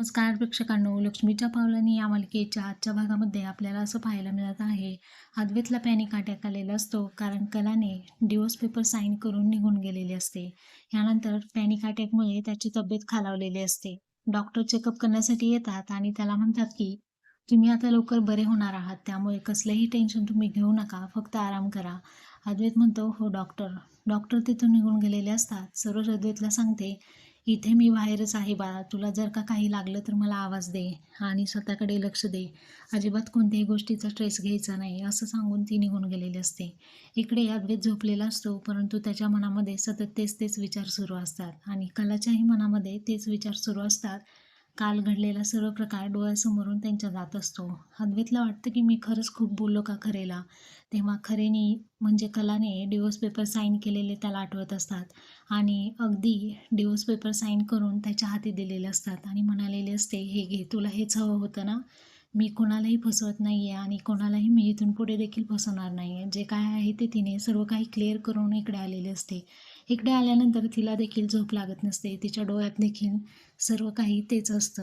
नमस्कार प्रेक्षकांनो लक्ष्मीच्या पावलांनी या मालिकेच्या आजच्या भागामध्ये आपल्याला असं पाहायला मिळत आहे अद्वैतला पॅनिक अटॅक आलेला असतो कारण कलाने डिवोर्स पेपर साईन करून निघून गेलेले असते. यानंतर पॅनिक अटॅकमुळे त्याची तब्येत खालावलेली असते. डॉक्टर चेकअप करण्यासाठी येतात आणि त्याला म्हणतात की तुम्ही आता लवकर बरे होणार आहात त्यामुळे कसलंही टेन्शन तुम्ही घेऊ नका फक्त आराम करा. अद्वैत म्हणतो हो डॉक्टर डॉक्टर तिथून निघून गेलेले असतात. सरोज अद्वैतला सांगते इथे मी बाहेरच आहे बाळा. तुला जर का काही लागलं तर मला आवाज दे आणि स्वतःकडे लक्ष दे. अजिबात कोणत्याही गोष्टीचा स्ट्रेस घ्यायचा नाही असं सांगून ती निघून गेलेली असते. इकडे अद्वैत झोपलेला असतो परंतु त्याच्या मनामध्ये सतत तेच तेच विचार सुरू असतात आणि कलाच्याही मनामध्ये तेच विचार सुरू असतात. काल घडलेला सर्व प्रकार डोळ्यासमोरून त्यांच्या जात असतो. अद्वैतला वाटतं की मी खरंच खूप बोललो का खरेला? तेव्हा खरेनी म्हणजे कलाने डिवोर्स पेपर साईन केलेले त्याला आठवत असतात. आणि अगदी डिवोर्स पेपर साईन करून त्याच्या हाती दिलेले असतात आणि म्हणालेले असते हे घे तुला हेच हवं होतं ना? मी कोणालाही फसवत नाही आहे आणि कोणालाही मी इथून पुढे देखील फसवणार नाही आहे जे काय आहे ते तिने सर्व काही क्लिअर करून इकडे आलेले असते. इकडे आल्यानंतर तिला देखील झोप लागत नसते. तिच्या डोळ्यात देखील सर्व काही तेच असतं.